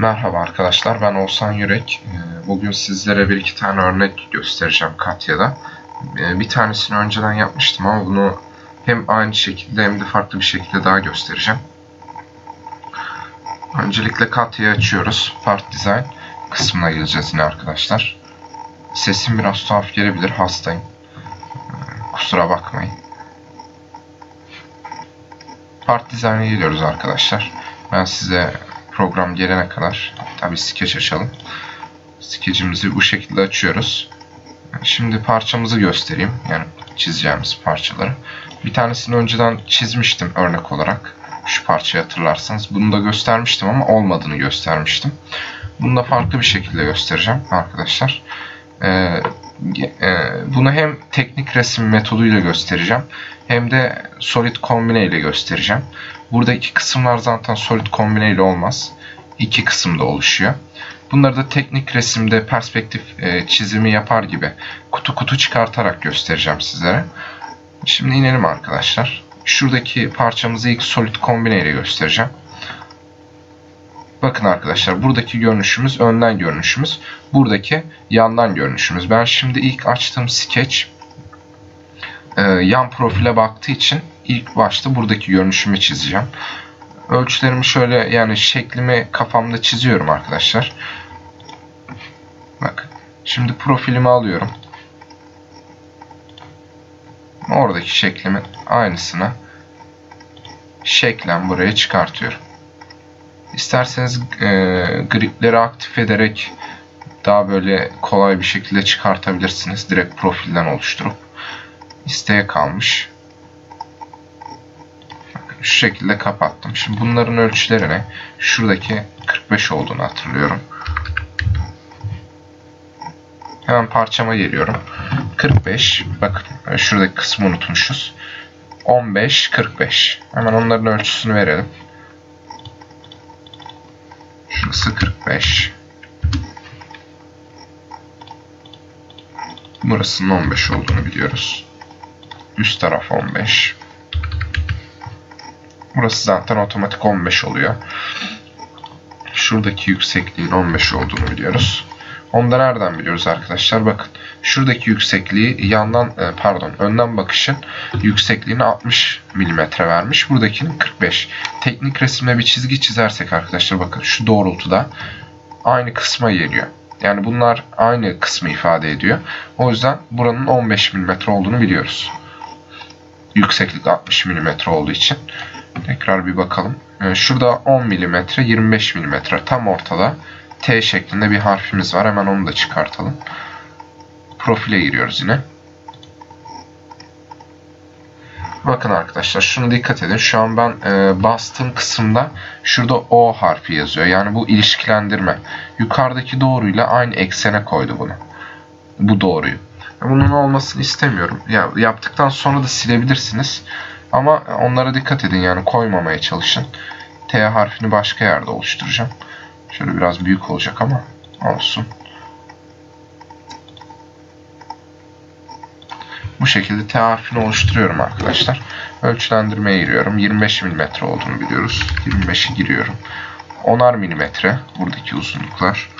Merhaba arkadaşlar, ben Oğuzhan Yürek. Ee, bugün sizlere bir iki tane örnek göstereceğim Katya'da. Ee, bir tanesini önceden yapmıştım ama bunu hem aynı şekilde hem de farklı bir şekilde daha göstereceğim. Öncelikle Katya'yı açıyoruz. Part Design kısmına geleceğiz yine arkadaşlar. Sesim biraz tuhaf gelebilir, hastayım. Ee, kusura bakmayın. Part Design'a geliyoruz arkadaşlar. Ben size program gelene kadar tabi sketch açalım. Sketch'imizi bu şekilde açıyoruz. Şimdi parçamızı göstereyim. Yani çizeceğimiz parçaları. Bir tanesini önceden çizmiştim örnek olarak. Şu parçayı hatırlarsanız. Bunu da göstermiştim ama olmadığını göstermiştim. Bunu da farklı bir şekilde göstereceğim arkadaşlar. Ee, e, bunu hem teknik resim metoduyla göstereceğim. Hem de Solid Combine ile göstereceğim. Burada iki kısımlar zaten Solid Combine ile olmaz. İki kısımda oluşuyor. Bunları da teknik resimde perspektif e, çizimi yapar gibi kutu kutu çıkartarak göstereceğim sizlere. Şimdi inelim arkadaşlar. Şuradaki parçamızı ilk Solid Combine ile göstereceğim. Bakın arkadaşlar buradaki görünüşümüz önden görünüşümüz. Buradaki yandan görünüşümüz. Ben şimdi ilk açtığım sketch e, yan profile baktığı için ilk başta buradaki görünüşümü çizeceğim. Ölçülerimi şöyle yani şeklimi kafamda çiziyorum arkadaşlar. Bak. Şimdi profilimi alıyorum. Oradaki şeklimin aynısını şeklen buraya çıkartıyorum. İsterseniz e, gripleri aktif ederek daha böyle kolay bir şekilde çıkartabilirsiniz. Direkt profilden oluşturup. isteğe kalmış. Şu şekilde kapattım. Şimdi bunların ölçülerine şuradaki 45 olduğunu hatırlıyorum. Hemen parçama geliyorum. 45. Bakın şuradaki kısmı unutmuşuz. 15, 45. Hemen onların ölçüsünü verelim. Şurası 45. Burasının 15 olduğunu biliyoruz. Üst taraf 15. Burası zaten otomatik 15 oluyor. Şuradaki yüksekliğin 15 olduğunu biliyoruz. Onu da nereden biliyoruz arkadaşlar? Bakın şuradaki yüksekliği yandan e, pardon önden bakışın yüksekliğini 60 mm vermiş. Buradakinin 45. Teknik resimle bir çizgi çizersek arkadaşlar bakın şu doğrultuda aynı kısma geliyor. Yani bunlar aynı kısmı ifade ediyor. O yüzden buranın 15 mm olduğunu biliyoruz. Yükseklik 60 mm olduğu için. Tekrar bir bakalım. Ee, şurada 10 mm, 25 mm tam ortada T şeklinde bir harfimiz var. Hemen onu da çıkartalım. Profile giriyoruz yine. Bakın arkadaşlar şunu dikkat edin. Şu an ben e, bastığım kısımda şurada O harfi yazıyor. Yani bu ilişkilendirme. Yukarıdaki doğruyla aynı eksene koydu bunu. Bu doğruyu. Bunun olmasını istemiyorum. Ya, yaptıktan sonra da silebilirsiniz. Ama onlara dikkat edin yani koymamaya çalışın. T harfini başka yerde oluşturacağım. Şöyle biraz büyük olacak ama olsun. Bu şekilde T harfini oluşturuyorum arkadaşlar. Ölçülendirmeye giriyorum. 25 mm olduğunu biliyoruz. 25'i giriyorum. 10'ar milimetre buradaki uzunluklar.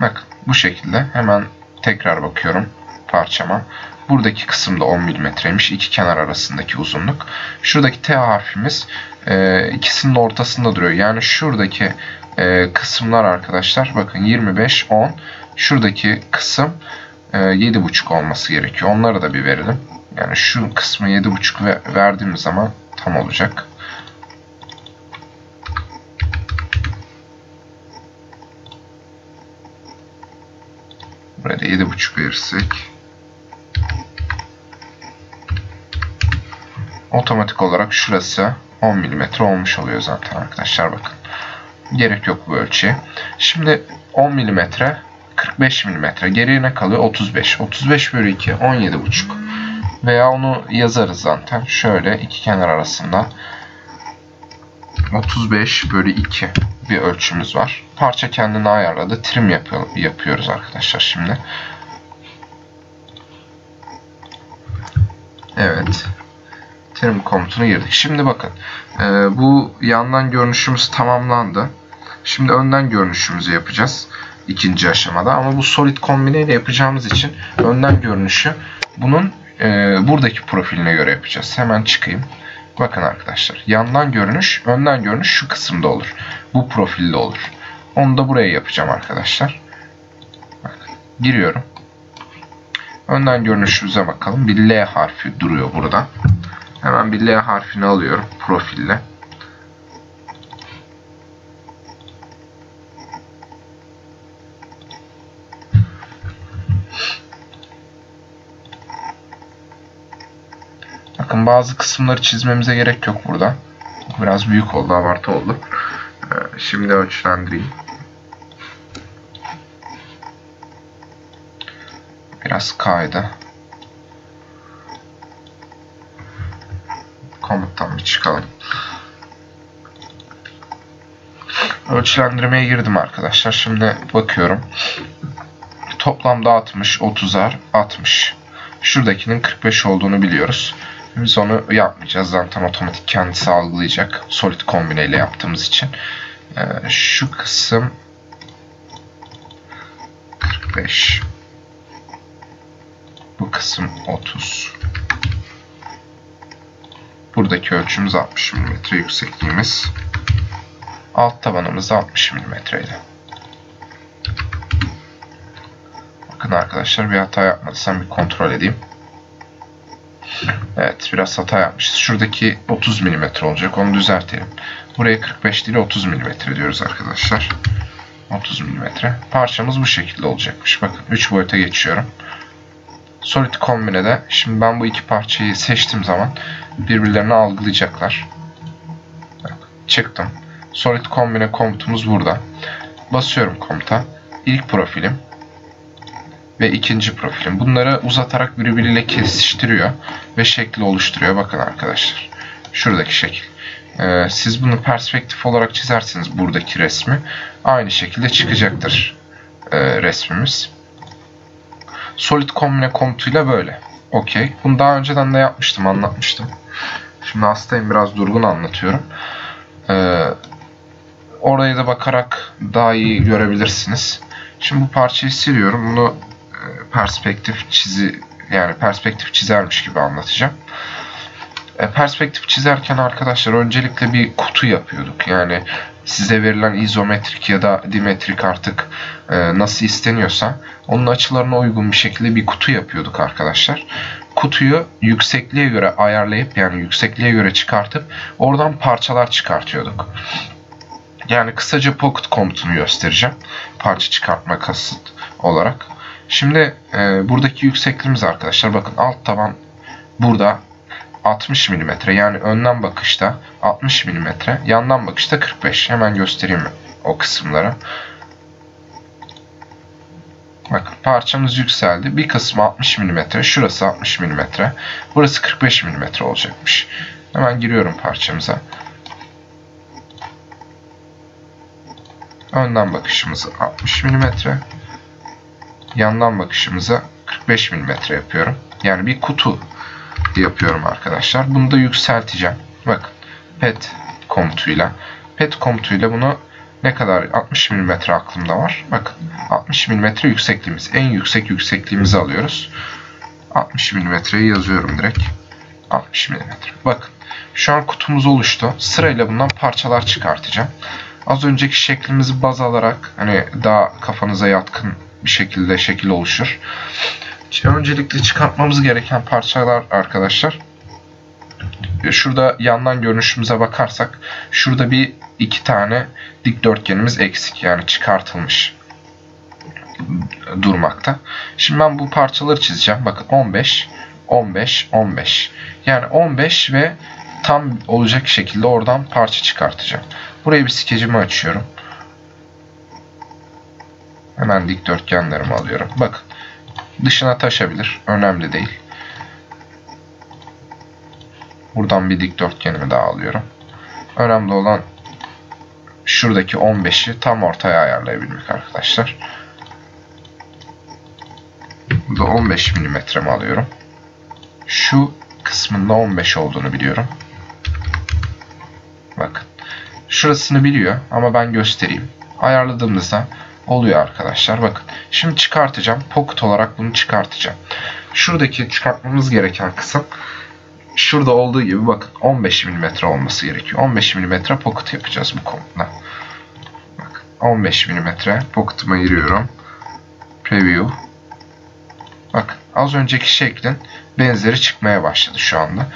Bak bu şekilde hemen tekrar bakıyorum parçama. Buradaki kısım da 10 mm'ymiş. iki kenar arasındaki uzunluk. Şuradaki T harfimiz e, ikisinin ortasında duruyor. Yani şuradaki e, kısımlar arkadaşlar bakın 25, 10. Şuradaki kısım e, 7,5 olması gerekiyor. Onları da bir verelim. Yani şu kısmı 7,5 verdiğimiz zaman tam olacak. Burada 7,5 verirsek otomatik olarak şurası 10 mm olmuş oluyor zaten arkadaşlar bakın. Gerek yok bu ölçüye. Şimdi 10 mm 45 mm geriye kalıyor? 35. 35 bölü 2 17,5 veya onu yazarız zaten. Şöyle iki kenar arasında 35 bölü 2 bir ölçümüz var. Parça kendini ayarladı. Trim yapıyor, yapıyoruz arkadaşlar şimdi. Evet. Terim komutunu girdik. Şimdi bakın e, bu yandan görünüşümüz tamamlandı. Şimdi önden görünüşümüzü yapacağız ikinci aşamada. Ama bu solid kombine ile yapacağımız için önden görünüşü bunun e, buradaki profiline göre yapacağız. Hemen çıkayım. Bakın arkadaşlar yandan görünüş, önden görünüş şu kısımda olur. Bu profilde olur. Onu da buraya yapacağım arkadaşlar. Bak, giriyorum. Önden görünüşümüze bakalım. Bir L harfi duruyor burada. Hemen bir L harfini alıyorum profille. Bakın bazı kısımları çizmemize gerek yok burada. Biraz büyük oldu, abartı oldu. Ee, şimdi ölçülendireyim. Biraz kaydı. Komuttan bir çıkalım. Ölçülendirmeye girdim arkadaşlar. Şimdi bakıyorum. Toplamda 60, 30'ar, 60. Şuradakinin 45 olduğunu biliyoruz. Biz onu yapmayacağız. Zaten otomatik kendisi algılayacak. Solid kombine ile yaptığımız için. Ee, şu kısım 45. Bu kısım 30. Buradaki ölçümüz 60 mm yüksekliğimiz. Alt tabanımız 60 mm ile. Bakın arkadaşlar bir hata yapmadıysam bir kontrol edeyim. Evet biraz hata yapmışız. Şuradaki 30 mm olacak. Onu düzeltelim. Buraya 45 değil 30 mm diyoruz arkadaşlar. 30 mm. Parçamız bu şekilde olacakmış. Bakın 3 boyuta geçiyorum. Solid Combine'de şimdi ben bu iki parçayı seçtiğim zaman birbirlerini algılayacaklar. Bak, çıktım. Solid Combine komutumuz burada. Basıyorum komuta. İlk profilim ve ikinci profilim. Bunları uzatarak birbiriyle kesiştiriyor ve şekli oluşturuyor. Bakın arkadaşlar. Şuradaki şekil. Ee, siz bunu perspektif olarak çizerseniz buradaki resmi aynı şekilde çıkacaktır e, resmimiz. Solid Combine komutuyla böyle. Okey. Bunu daha önceden de yapmıştım, anlatmıştım. Şimdi hastayım biraz durgun anlatıyorum. Ee, oraya da bakarak daha iyi görebilirsiniz. Şimdi bu parçayı siliyorum. Bunu perspektif çizi yani perspektif çizermiş gibi anlatacağım. E, perspektif çizerken arkadaşlar öncelikle bir kutu yapıyorduk. Yani size verilen izometrik ya da dimetrik artık e, nasıl isteniyorsa onun açılarına uygun bir şekilde bir kutu yapıyorduk arkadaşlar. Kutuyu yüksekliğe göre ayarlayıp yani yüksekliğe göre çıkartıp oradan parçalar çıkartıyorduk. Yani kısaca pocket komutunu göstereceğim. Parça çıkartma kasıt olarak. Şimdi e, buradaki yüksekliğimiz arkadaşlar bakın alt taban burada 60 mm yani önden bakışta 60 mm yandan bakışta 45 hemen göstereyim o kısımları. Bakın parçamız yükseldi. Bir kısmı 60 mm, şurası 60 mm, burası 45 mm olacakmış. Hemen giriyorum parçamıza. Önden bakışımızı 60 mm, yandan bakışımıza 45 mm yapıyorum. Yani bir kutu yapıyorum arkadaşlar. Bunu da yükselteceğim. Bakın pet komutuyla. Pet komutuyla bunu ne kadar 60 mm aklımda var. Bakın 60 mm yüksekliğimiz. En yüksek yüksekliğimizi alıyoruz. 60 mm'yi yazıyorum direkt. 60 mm. Bakın şu an kutumuz oluştu. Sırayla bundan parçalar çıkartacağım. Az önceki şeklimizi baz alarak hani daha kafanıza yatkın bir şekilde şekil oluşur. Öncelikle çıkartmamız gereken parçalar arkadaşlar. Şurada yandan görünüşümüze bakarsak şurada bir iki tane dikdörtgenimiz eksik yani çıkartılmış durmakta. Şimdi ben bu parçaları çizeceğim. Bakın 15, 15, 15. Yani 15 ve tam olacak şekilde oradan parça çıkartacağım. Buraya bir skecimi açıyorum. Hemen dikdörtgenlerimi alıyorum. Bakın dışına taşabilir. Önemli değil. Buradan bir dikdörtgenimi daha alıyorum. Önemli olan şuradaki 15'i tam ortaya ayarlayabilmek arkadaşlar. Burada 15 milimetremi alıyorum. Şu kısmında 15 olduğunu biliyorum. Bakın. Şurasını biliyor ama ben göstereyim. Ayarladığımızda oluyor arkadaşlar. Bakın. Şimdi çıkartacağım. Pocket olarak bunu çıkartacağım. Şuradaki çıkartmamız gereken kısım şurada olduğu gibi bakın 15 mm olması gerekiyor. 15 mm pocket yapacağız bu komutla. Bakın 15 mm pocket'ıma giriyorum. Preview. Bak az önceki şeklin benzeri çıkmaya başladı şu anda.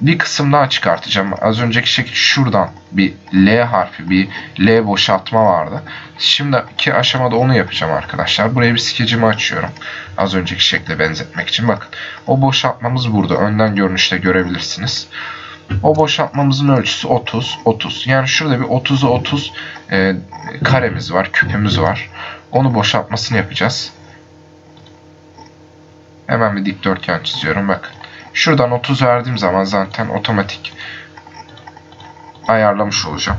Bir kısım daha çıkartacağım. Az önceki şekil şuradan bir L harfi, bir L boşaltma vardı. Şimdiki aşamada onu yapacağım arkadaşlar. Buraya bir skecimi açıyorum. Az önceki şekle benzetmek için. Bakın o boşaltmamız burada. Önden görünüşte görebilirsiniz. O boşaltmamızın ölçüsü 30, 30. Yani şurada bir 30'a 30 e, karemiz var, küpümüz var. Onu boşaltmasını yapacağız. Hemen bir dikdörtgen çiziyorum. Bakın. Şuradan 30 verdiğim zaman zaten otomatik ayarlamış olacağım.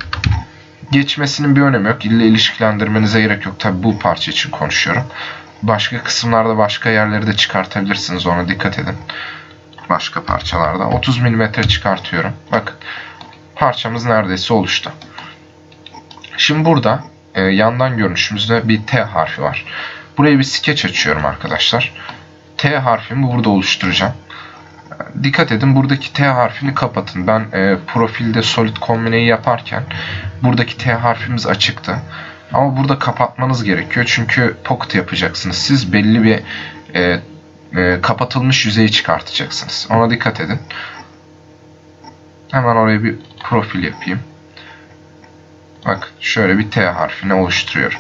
Geçmesinin bir önemi yok. İlle ilişkilendirmenize gerek yok. Tabi bu parça için konuşuyorum. Başka kısımlarda başka yerleri de çıkartabilirsiniz. Ona dikkat edin. Başka parçalarda. 30 mm çıkartıyorum. Bakın. Parçamız neredeyse oluştu. Şimdi burada e, yandan görünüşümüzde bir T harfi var. Buraya bir skeç açıyorum arkadaşlar. T harfimi burada oluşturacağım. Dikkat edin buradaki T harfini kapatın. Ben e, profilde Solid Combine'yi yaparken buradaki T harfimiz açıktı. Ama burada kapatmanız gerekiyor. Çünkü pocket yapacaksınız. Siz belli bir e, e, kapatılmış yüzeyi çıkartacaksınız. Ona dikkat edin. Hemen oraya bir profil yapayım. Bak şöyle bir T harfini oluşturuyorum.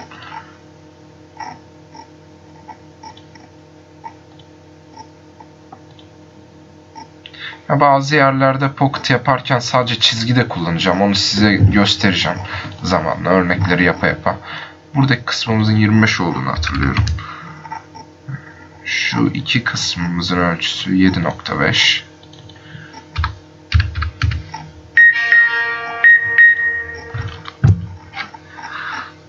Bazı yerlerde pocket yaparken sadece çizgi de kullanacağım. Onu size göstereceğim zamanla örnekleri yapa yapa. Buradaki kısmımızın 25 olduğunu hatırlıyorum. Şu iki kısmımızın ölçüsü 7.5.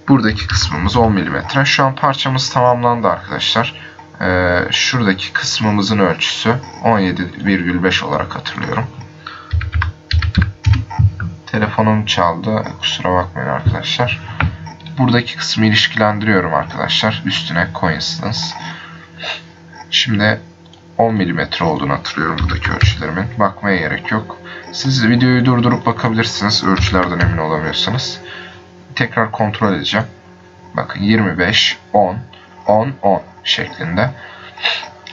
Buradaki kısmımız 10 mm. Şu an parçamız tamamlandı arkadaşlar. Ee, şuradaki kısmımızın ölçüsü 17,5 olarak hatırlıyorum. Telefonum çaldı. Kusura bakmayın arkadaşlar. Buradaki kısmı ilişkilendiriyorum arkadaşlar. Üstüne coincidence. Şimdi 10 mm olduğunu hatırlıyorum buradaki ölçülerimin. Bakmaya gerek yok. Siz videoyu durdurup bakabilirsiniz ölçülerden emin olamıyorsanız. Tekrar kontrol edeceğim. Bakın 25, 10, 10, 10 şeklinde.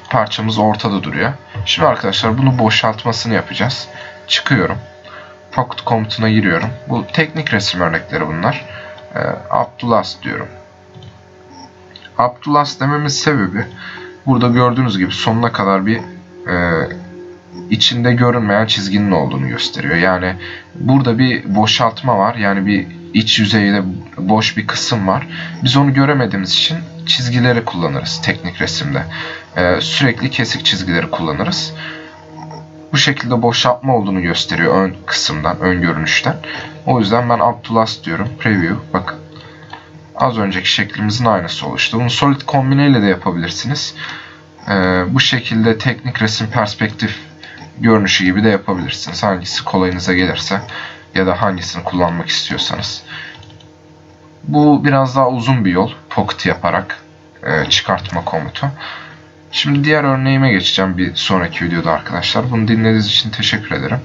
Parçamız ortada duruyor. Şimdi arkadaşlar bunu boşaltmasını yapacağız. Çıkıyorum. Pocket komutuna giriyorum. Bu teknik resim örnekleri bunlar. E, to last diyorum. Last dememin sebebi burada gördüğünüz gibi sonuna kadar bir e, içinde görünmeyen çizginin olduğunu gösteriyor. Yani burada bir boşaltma var. Yani bir iç yüzeyde boş bir kısım var. Biz onu göremediğimiz için çizgileri kullanırız teknik resimde. Ee, sürekli kesik çizgileri kullanırız. Bu şekilde boşaltma olduğunu gösteriyor ön kısımdan, ön görünüşten. O yüzden ben last diyorum. Preview. Bakın. Az önceki şeklimizin aynısı oluştu. Bunu Solid Combine ile de yapabilirsiniz. Ee, bu şekilde teknik resim perspektif görünüşü gibi de yapabilirsiniz. Hangisi kolayınıza gelirse ya da hangisini kullanmak istiyorsanız. Bu biraz daha uzun bir yol. Pocket yaparak e, çıkartma komutu. Şimdi diğer örneğime geçeceğim bir sonraki videoda arkadaşlar. Bunu dinlediğiniz için teşekkür ederim.